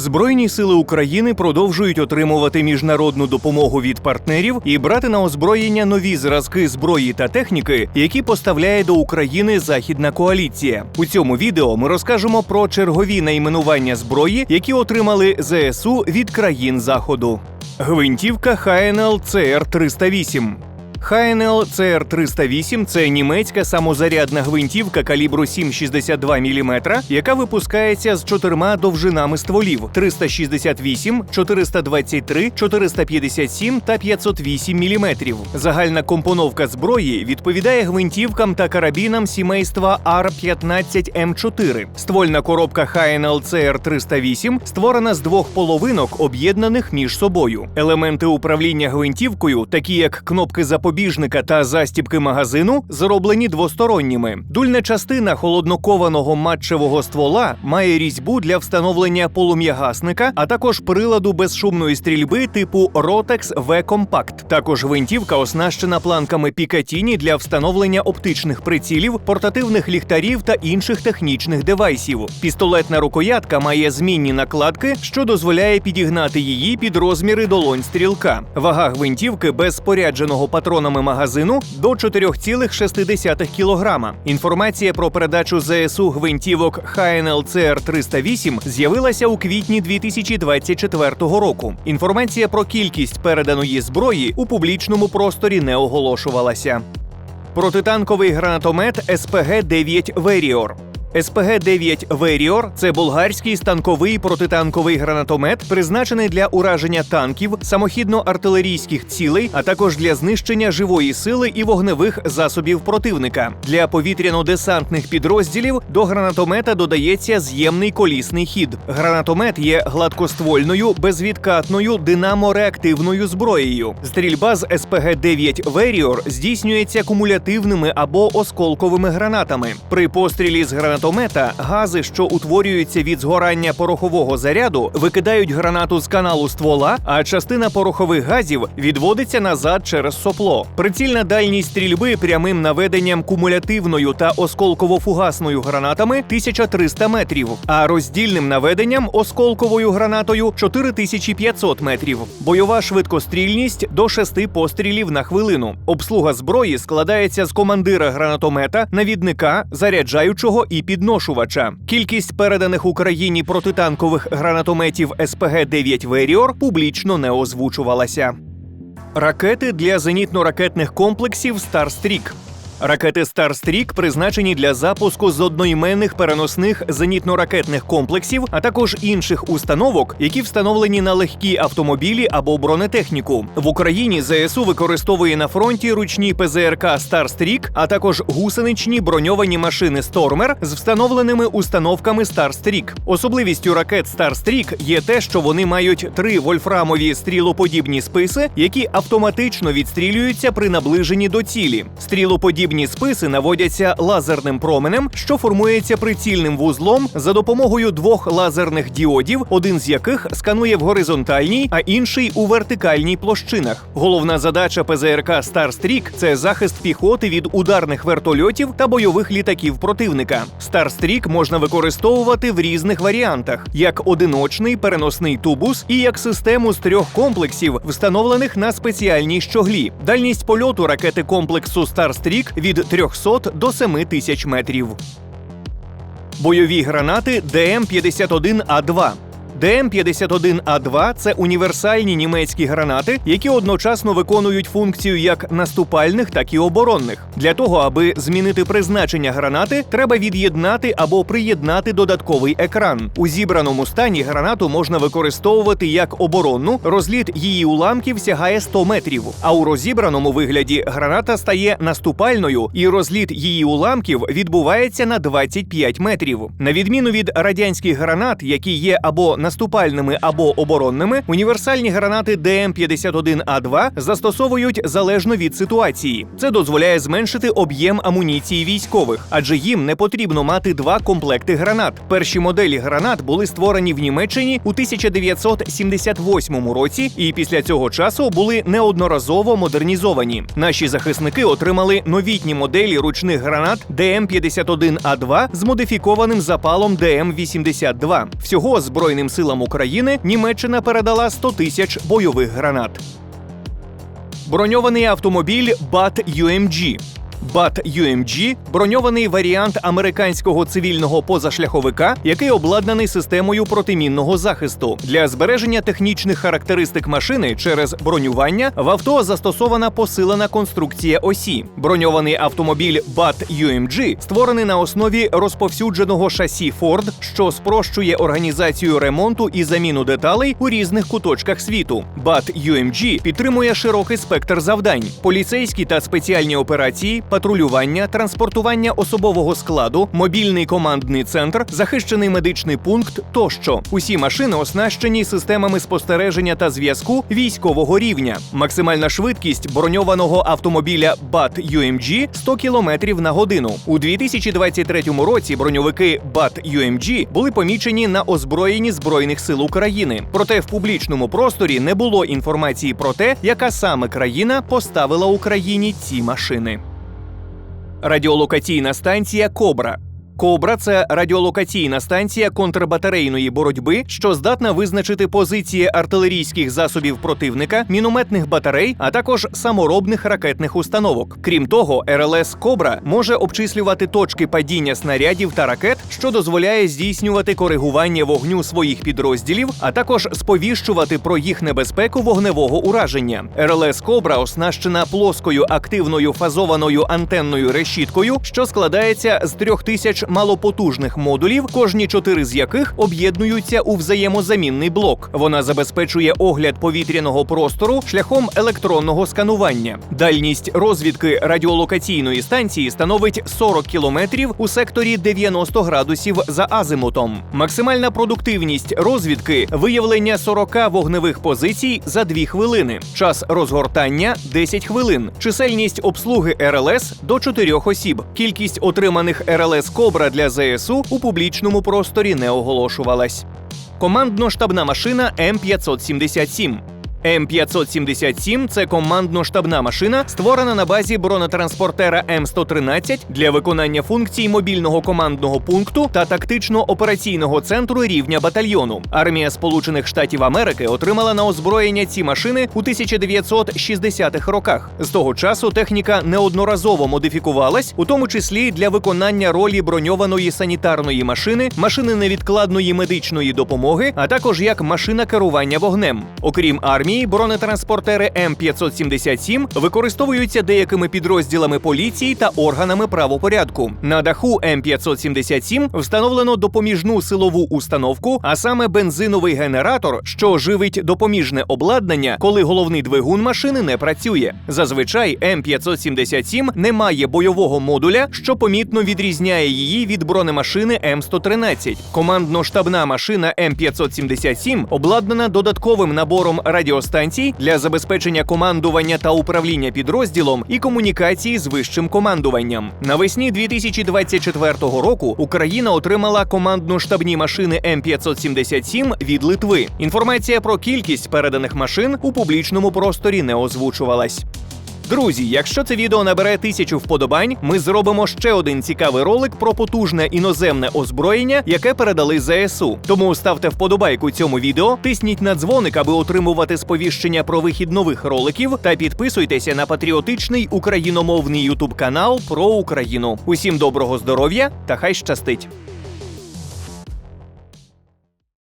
Збройні сили України продовжують отримувати міжнародну допомогу від партнерів і брати на озброєння нові зразки зброї та техніки, які поставляє до України західна коаліція. У цьому відео ми розкажемо про чергові найменування зброї, які отримали ЗСУ від країн заходу. Гвинтівка ХНЛ ЦР 308 ХНЛ ЦР 308 це німецька самозарядна гвинтівка калібру 7,62 мм, яка випускається з чотирма довжинами стволів: 368, 423, 457 та 508 мм. Загальна компоновка зброї відповідає гвинтівкам та карабінам сімейства Ар-15М4. Ствольна коробка ХНЛ ЦР 308 створена з двох половинок, об'єднаних між собою. Елементи управління гвинтівкою, такі як кнопки запобіжника та застібки магазину, зроблені двосторонніми. Дульна частина холоднокованого матчевого ствола має різьбу для встановлення полум'ягасника, а також приладу безшумної стрільби типу Rotex V Compact. Також гвинтівка оснащена планками Picatinny для встановлення оптичних прицілів, портативних ліхтарів та інших технічних девайсів. Пістолетна рукоятка має змінні накладки, що дозволяє підігнати її під розміри долонь стрілка. Вага гвинтівки без спорядженого патронами магазину до 4,6 кг. Інформація про передачу ЗСУ гвинтівок ХНЛ ЦР 308 з'явилася у квітні 2024 року. Інформація про кількість переданої зброї у публічному просторі не оголошувалася. Протитанковий гранатомет СПГ-9 Веріор. СПГ-9 Веріор це болгарський станковий протитанковий гранатомет, призначений для ураження танків, самохідно-артилерійських цілей, а також для знищення живої сили і вогневих засобів противника. Для повітряно-десантних підрозділів до гранатомета додається з'ємний колісний хід. Гранатомет є гладкоствольною, безвідкатною динамо-реактивною зброєю. Стрільба з СПГ-9 Веріор здійснюється кумулятивними або осколковими гранатами. При пострілі з гранатомета гранатомета гази, що утворюються від згорання порохового заряду, викидають гранату з каналу ствола, а частина порохових газів відводиться назад через сопло. Прицільна дальність стрільби прямим наведенням кумулятивною та осколково-фугасною гранатами 1300 метрів, а роздільним наведенням осколковою гранатою 4500 метрів. Бойова швидкострільність до 6 пострілів на хвилину. Обслуга зброї складається з командира гранатомета, навідника, заряджаючого і підношувача. Кількість переданих Україні протитанкових гранатометів СПГ-9 Веріор публічно не озвучувалася. Ракети для зенітно-ракетних комплексів Старстрік. Ракети Старстрік призначені для запуску з одноіменних переносних зенітно-ракетних комплексів, а також інших установок, які встановлені на легкі автомобілі або бронетехніку. В Україні ЗСУ використовує на фронті ручні ПЗРК Старстрік, а також гусеничні броньовані машини Стормер з встановленими установками Старстрік. Особливістю ракет Старстрік є те, що вони мають три вольфрамові стрілоподібні списи, які автоматично відстрілюються при наближенні до цілі. Стрілоподібні Подібні списи наводяться лазерним променем, що формується прицільним вузлом за допомогою двох лазерних діодів, один з яких сканує в горизонтальній, а інший у вертикальній площинах. Головна задача ПЗРК Старстрік це захист піхоти від ударних вертольотів та бойових літаків противника. Старстрік можна використовувати в різних варіантах: як одиночний переносний тубус і як систему з трьох комплексів, встановлених на спеціальній щоглі. Дальність польоту ракети комплексу Старстрік від 300 до 7 тисяч метрів. Бойові гранати ДМ-51А2 ДМ-51А2 це універсальні німецькі гранати, які одночасно виконують функцію як наступальних, так і оборонних. Для того, аби змінити призначення гранати, треба від'єднати або приєднати додатковий екран. У зібраному стані гранату можна використовувати як оборонну, розліт її уламків сягає 100 метрів. А у розібраному вигляді граната стає наступальною, і розліт її уламків відбувається на 25 метрів. На відміну від радянських гранат, які є або наступальними або оборонними, універсальні гранати ДМ-51А2 застосовують залежно від ситуації. Це дозволяє зменшити об'єм амуніції військових, адже їм не потрібно мати два комплекти гранат. Перші моделі гранат були створені в Німеччині у 1978 році, і після цього часу були неодноразово модернізовані. Наші захисники отримали новітні моделі ручних гранат ДМ-51А2 з модифікованим запалом ДМ-82. Всього збройним силам України Німеччина передала 100 тисяч бойових гранат. Броньований автомобіль BAT UMG. BAT UMG – броньований варіант американського цивільного позашляховика, який обладнаний системою протимінного захисту. Для збереження технічних характеристик машини через бронювання в авто застосована посилена конструкція осі. Броньований автомобіль BAT UMG створений на основі розповсюдженого шасі Ford, що спрощує організацію ремонту і заміну деталей у різних куточках світу. BAT UMG підтримує широкий спектр завдань: поліцейські та спеціальні операції, патрулювання, транспортування особового складу, мобільний командний центр, захищений медичний пункт тощо. Усі машини оснащені системами спостереження та зв'язку військового рівня. Максимальна швидкість броньованого автомобіля BAT UMG 100 км на годину. У 2023 році броньовики BAT UMG були помічені на озброєнні збройних сил України. Проте в публічному просторі не було інформації про те, яка саме країна поставила Україні ці машини. Радіолокаційна станція Кобра. Кобра це радіолокаційна станція контрбатарейної боротьби, що здатна визначити позиції артилерійських засобів противника, мінометних батарей, а також саморобних ракетних установок. Крім того, РЛС Кобра може обчислювати точки падіння снарядів та ракет, що дозволяє здійснювати коригування вогню своїх підрозділів, а також сповіщувати про їх небезпеку вогневого ураження. РЛС Кобра оснащена плоскою активною фазованою антенною решіткою, що складається з трьох тисяч малопотужних модулів, кожні чотири з яких об'єднуються у взаємозамінний блок. Вона забезпечує огляд повітряного простору шляхом електронного сканування. Дальність розвідки радіолокаційної станції становить 40 кілометрів у секторі 90 градусів за азимутом. Максимальна продуктивність розвідки виявлення 40 вогневих позицій за 2 хвилини. Час розгортання 10 хвилин. Чисельність обслуги РЛС до 4 осіб. Кількість отриманих РЛС Кобра для ЗСУ у публічному просторі не оголошувалась. Командно-штабна машина М577. М577 це командно-штабна машина, створена на базі бронетранспортера М113 для виконання функцій мобільного командного пункту та тактично-операційного центру рівня батальйону. Армія Сполучених Штатів Америки отримала на озброєння ці машини у 1960-х роках. З того часу техніка неодноразово модифікувалась, у тому числі для виконання ролі броньованої санітарної машини, машини невідкладної медичної допомоги, а також як машина керування вогнем. Окрім армії, бронетранспортери М577 використовуються деякими підрозділами поліції та органами правопорядку. На даху М577 встановлено допоміжну силову установку, а саме бензиновий генератор, що живить допоміжне обладнання, коли головний двигун машини не працює. Зазвичай М577 не має бойового модуля, що помітно відрізняє її від бронемашини М113. Командно-штабна машина М577 обладнана додатковим набором радіостанцій для забезпечення командування та управління підрозділом і комунікації з вищим командуванням. Навесні 2024 року Україна отримала командно-штабні машини М577 від Литви. Інформація про кількість переданих машин у публічному просторі не озвучувалась. Друзі, якщо це відео набере тисячу вподобань, ми зробимо ще один цікавий ролик про потужне іноземне озброєння, яке передали ЗСУ. Тому ставте вподобайку цьому відео, тисніть на дзвоник, аби отримувати сповіщення про вихід нових роликів, та підписуйтеся на патріотичний україномовний ютуб канал про Україну. Усім доброго здоров'я та хай щастить!